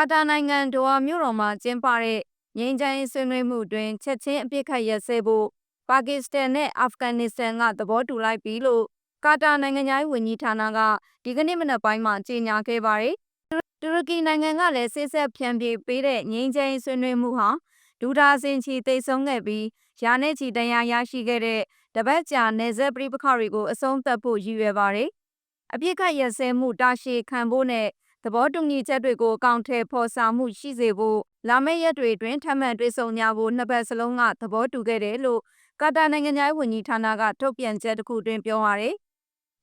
ကာတာနိုင်ငံဒိုဟာမြို့တော်မှာကျင်းပတဲ့ငြိမ်းချမ်းရေးဆွေးနွေးမှုတွင် ချက်ချင်းအပြစ်ခတ်ရပ်စဲဖို့ပါကစ္စတန်နဲ့အာဖဂန်နစ္စတန်ကသဘောတူလိုက်ပြီလို့ကာတာနိုင်ငံသားဝန်ကြီးဌာနကဒီကနေ့မနက်ပိုင်းမှာကြေညာခဲ့ပါတယ်။တူရကီနိုင်ငံကလည်းစစ်ဆက်ဖြန့်ပြေးပေးတဲ့ငြိမ်းချမ်းရေးဆွေးနွေးမှုဟာဒူဒါစင်ချီတိတ်ဆုံးခဲ့ပြီးရာနဲ့ချီတရားရရှိခဲ့တဲ့တပတ်ကြာနယ်စပ်ပြိပခါတွေကိုအဆုံးသတ်ဖို့ရည်ရွယ်ပါတယ်။အပြစ်ခတ်ရပ်စဲမှုတာရှည်ခံဖို့နဲ့ သဘောတူညီချက်တွေကိုအကောင့်ထဲဖော်ဆောင်မှုရှိစေဖို့လာမယ့်ရက်တွေတွင်ထပ်မံတွေ့ဆုံကြဖို့နှစ်ဘက်စလုံးကသဘောတူခဲ့တယ်လို့ကာတာနိုင်ငံသားဝန်ကြီးဌာနကထုတ်ပြန်ချက်တစ်ခုတွင်ပြောပါရယ်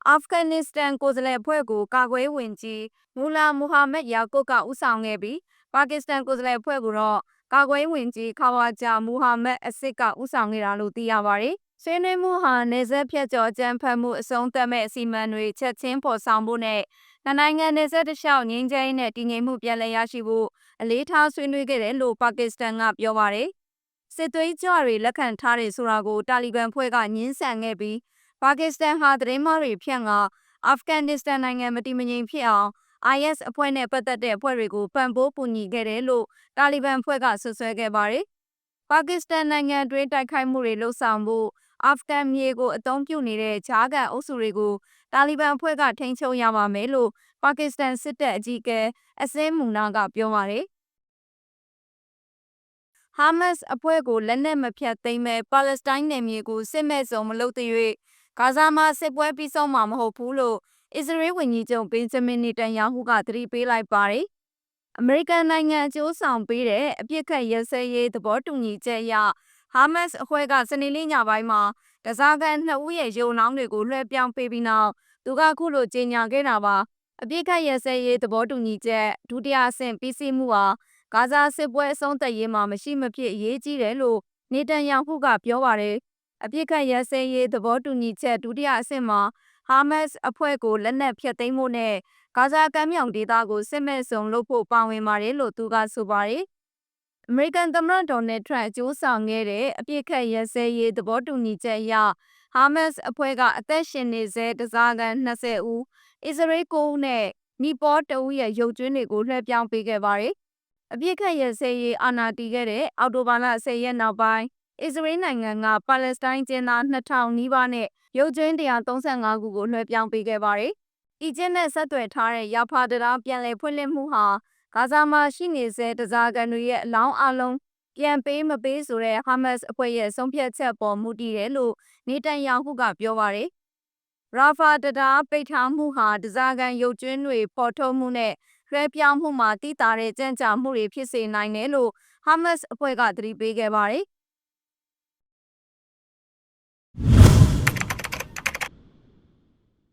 အာဖဂန်နစ္စတန်ကိုယ်စားလှယ်အဖွဲ့ကိုကာကွယ်ဝင်ကြီးမူလာမူဟာမက်ယာကုတ်ကဦးဆောင်ခဲ့ပြီးပါကစ္စတန်ကိုယ်စားလှယ်အဖွဲ့ကိုတော့ကာကွယ်ဝင်ကြီးခါဝါဂျာမူဟာမက်အစ်စ်ကဦးဆောင်ခဲ့တာလို့သိရပါတယ်။ ဆွေးနွေးမှုဟာနေဆက်ဖြတ်ကျော်ကြမ်းဖက်မှုအဆုံးသတ်မဲ့အစီအမံတွေချက်ချင်းပေါ်ဆောင်ဖို့နဲ့နှစ်နိုင်ငံနယ်စပ်တစ်လျှောက်ငြိမ်းချမ်းရေးနဲ့တည်ငြိမ်မှုပြန်လည်ရရှိဖို့အလေးထားဆွေးနွေးခဲ့တယ်လို့ပါကစ္စတန်ကပြောပါတယ်။စစ်သွေးကြွတွေလက်ခံထားတယ်ဆိုတာကိုတာလီဘန်ဖွဲ့ကညှင်းဆန်ခဲ့ပြီးပါကစ္စတန်ဟာသတင်းမှားတွေဖြန့်ကအာဖဂန်နစ္စတန်နိုင်ငံမတည်မငြိမ်ဖြစ်အောင် IS အဖွဲ့နဲ့ပတ်သက်တဲ့အဖွဲ့တွေကိုပံ့ပိုးကူညီခဲ့တယ်လို့တာလီဘန်ဖွဲ့ကဆွဆွဲခဲ့ပါတယ်။ပါကစ္စတန်နိုင်ငံတွင်းတိုက်ခိုက်မှုတွေလှုပ်ဆောင်ဖို့ အာဖဂန်မြေကိုအုံပြုနေတဲ့ဂျားကန်အုပ်စုတွေကိုတာလီဘန်အဖွဲ့ကထိန်းချုပ်ရပါမယ်လို့ပါကစ္စတန်စစ်တပ်အကြီးအကဲအစင်းမူနာကပြောပါတယ်။ဟာမတ်စ်အဖွဲ့ကိုလက်နက်မဖြတ်သိမ်းမဲ့ပါလက်စတိုင်းနယ်မြေကိုစစ်မဲ့စုံမလုပ်တဲ့၍ဂါဇာမှာစစ်ပွဲပြီးဆုံးမှာမဟုတ်ဘူးလို့အစ္စရေးဝန်ကြီးချုပ်ဘင်ဂျမင်နေတန်ယာဟုကသတိပေးလိုက်ပါတယ်။အမေရိကန်နိုင်ငံအကျိုးဆောင်ပေးတဲ့အပြစ်ခတ်ရစဲရေးသဘောတူညီချက်အရ ဟာမတ်စ်အဖွဲ့ကစနေနေ့ညပိုင်းမှာတစားကန်နှစ်ဦးရဲ့ရုံနှောင်းတွေကိုလွှဲပြောင်းပေးပြီးနောက်သူကခုလိုကြေညာခဲ့တာပါအပြစ်ခတ်ရစဲရေးသဘောတူညီချက်ဒုတိယအဆင့်ပြီးစီးမှုဟာဂါဇာစစ်ပွဲအဆုံးသတ်ရေးမှာမရှိမဖြစ်အရေးကြီးတယ်လို့နေတန်ယာဟုကပြောပါတယ်အပြစ်ခတ်ရစဲရေးသဘောတူညီချက်ဒုတိယအဆင့်မှာဟာမတ်စ်အဖွဲ့ကိုလက်နက်ဖျက်သိမ်းဖို့နဲ့ဂါဇာကမ်းမြောင်ဒေသကိုစစ်မဲ့စုံလုပ်ဖို့ပါဝင်ပါတယ်လို့သူကဆိုပါတယ် အမေရိကန်သမ္မတဒေါ်နယ်ထရန့်အကျိုးဆောင်ခဲ့တဲ့အပြစ်ခတ်ရစဲရေးသဘောတူညီချက်အရဟာမတ်စ်အဖွဲ့ကအသက်ရှင်နေစေတစားကန်20ဦးအစ္စရေး9ဦးနဲ့နီပေါ်တဦးရဲ့ရုပ်ကျွင်းတွေကိုလွှဲပြောင်းပေးခဲ့ပါတယ်။အပြစ်ခတ်ရစဲရေးအာဏာတည်ခဲ့တဲ့အော်တိုဘာလ10ရက်နောက်ပိုင်းအစ္စရေးနိုင်ငံကပါလက်စတိုင်းကျင်းသား2000နီးပါးနဲ့ရုပ်ကျွင်း135ခုကိုလွှဲပြောင်းပေးခဲ့ပါတယ်။အီဂျစ်နဲ့ဆက်သွယ်ထားတဲ့ရာဖာတရာပြန်လည်ဖွင့်လှစ်မှုဟာ ဂါဇာမှာရှိနေစေတစားကန်တွေရဲ့အလောင်းအလုံးပြန်ပေးမပေးဆိုတဲ့ဟာမတ်စ်အဖွဲ့ရဲ့ဆုံးဖြတ်ချက်ပေါ်မူတည်တယ်လို့နေတန်ယာဟုကပြောပါတယ်။ရာဖာတရာပိတ်ထားမှုဟာတစားကန်ရုပ်ကျွင်းတွေပေါ်ထုတ်မှုနဲ့လွှဲပြောင်းမှုမှာတိတာတဲ့ကြံ့ကြာမှုတွေဖြစ်စေနိုင်တယ်လို့ဟာမတ်စ်အဖွဲ့ကသတိပေးခဲ့ပါတယ်။